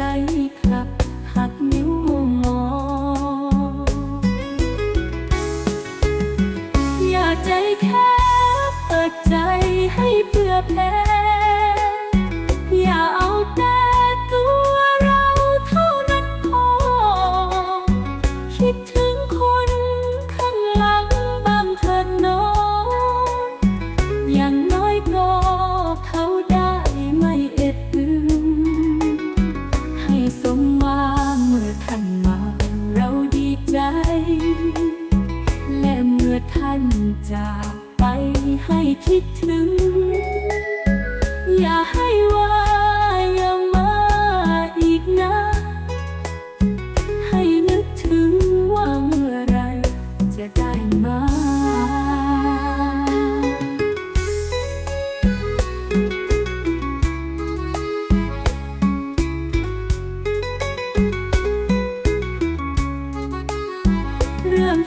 ใจกลับหักนิ้วงออย่าใจแคบเปิดใจให้านมาเราดีใจ และเมื่อท่านจากไปให้คิดถึง อย่า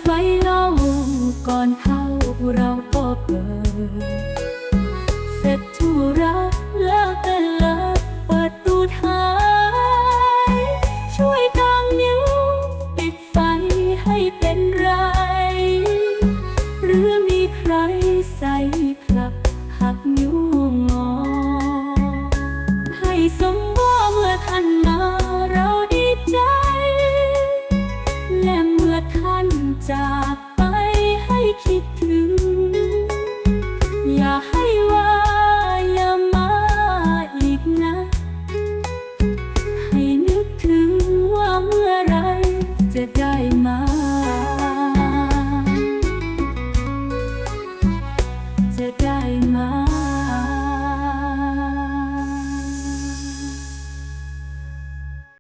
ไฟเล่าก่อนเข้าเราก็เปิด เสร็จธุระแลิกกัน